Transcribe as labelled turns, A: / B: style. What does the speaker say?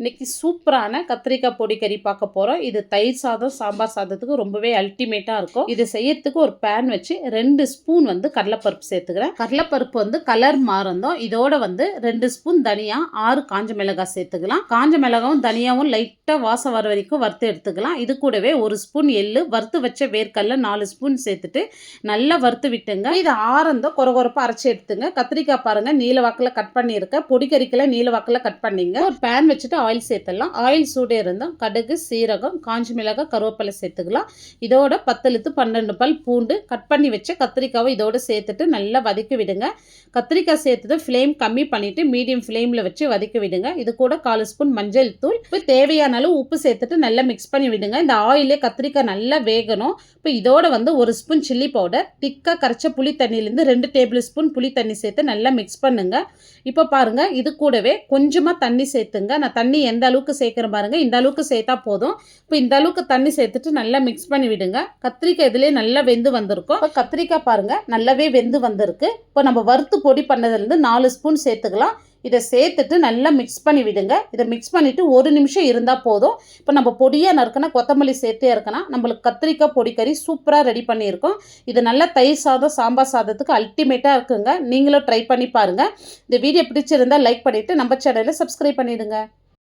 A: இன்றைக்கி சூப்பரான கத்திரிக்காய் பொடி கறி பார்க்க போகிறோம் இது தயிர் சாதம் சாம்பார் சாதத்துக்கு ரொம்பவே அல்டிமேட்டாக இருக்கும். இது செய்யறதுக்கு ஒரு பேன் வச்சு ரெண்டு ஸ்பூன் வந்து கடலைப்பருப்பு சேர்த்துக்கிறேன். கடலைப்பருப்பு வந்து கலர் மாறந்தோம் இதோட வந்து ரெண்டு ஸ்பூன் தனியா ஆறு காஞ்ச மிளகாய் சேர்த்துக்கலாம். காஞ்ச மிளகாவும் தனியாவும் லைட்டாக வாசம் வர வரைக்கும் வறுத்து எடுத்துக்கலாம். இது கூடவே ஒரு ஸ்பூன் எள்ளு வறுத்து வச்ச வேர்க்கல்ல நாலு ஸ்பூன் சேர்த்துட்டு நல்லா வறுத்து விட்டுங்க. இது ஆறந்தோ கொர கொரப்பாக அரைச்சி எடுத்துங்க. கத்திரிக்காய் பாருங்கள் நீல வாக்கில் கட் பண்ணியிருக்கேன் பொடி கறிக்கெல்லாம் நீல வாக்கில் கட் பண்ணிங்க. ஒரு பேன் வச்சுட்டு ஆயில் சேர்த்துடலாம். ஆயில் சூடே இருந்தால் கடுகு சீரகம் காஞ்சி மிளகாய் கருவேப்பிலை சேர்த்துக்கலாம். இதோட பத்தெழுத்து பன்னெண்டு பல் பூண்டு கட் பண்ணி வச்ச கத்திரிக்காவை இதோட சேர்த்துட்டு நல்லா வதக்கி விடுங்க. கத்திரிக்காய் சேர்த்துட்டு ஃப்ளேம் கம்மி பண்ணிவிட்டு மீடியம் ஃப்ளேமில் வச்சு வதக்கி விடுங்க. இது கூட கால் ஸ்பூன் மஞ்சள் தூள். இப்போ தேவையான அளவு உப்பு சேர்த்துட்டு நல்லா மிக்ஸ் பண்ணி விடுங்க. இந்த ஆயிலே கத்திரிக்காய் நல்லா வேகணும். இப்போ இதோட வந்து ஒரு ஸ்பூன் சில்லி பவுடர் திக்காக கரைச்ச புளி தண்ணியிலேருந்து ரெண்டு டேபிள் ஸ்பூன் புளி தண்ணி சேர்த்து நல்லா மிக்ஸ் பண்ணுங்கள் இப்போ பாருங்கள் இது கூடவே கொஞ்சமாக தண்ணி சேர்த்துங்க. நான் தண்ணி எந்த அளவுக்கு சேர்க்குறேன் பாருங்க. இந்த அளவுக்கு சேர்த்தா போதும். இப்போ இந்த அளவுக்கு தண்ணி சேர்த்துட்டு நல்லா மிக்ஸ் பண்ணி விடுங்க. கத்திரிக்காய் இதுலேயே நல்லா வெந்து வந்திருக்கும். இப்போ கத்திரிக்காய் பாருங்க நல்லாவே வெந்து வந்திருக்கு. இப்போ நம்ம வறுத்து பொடி பண்ணதுலேருந்து நாலு ஸ்பூன் சேர்த்துக்கலாம். இதை சேர்த்துட்டு நல்லா மிக்ஸ் பண்ணி விடுங்க. இதை மிக்ஸ் பண்ணிவிட்டு ஒரு நிமிஷம் இருந்தால் போதும். இப்போ நம்ம பொடியாக நறுக்கினா கொத்தமல்லி சேர்த்தே இருக்கனா நம்மளுக்கு கத்திரிக்காய் பொடி கறி சூப்பராக ரெடி பண்ணியிருக்கோம். இது நல்லா தயிர் சாதம் சாம்பார் சாதத்துக்கு அல்டிமேட்டாக இருக்குங்க. நீங்களும் ட்ரை பண்ணி பாருங்கள் இந்த வீடியோ பிடிச்சிருந்தா லைக் பண்ணிவிட்டு நம்ம சேனலை சப்ஸ்கிரைப் பண்ணிடுங்க.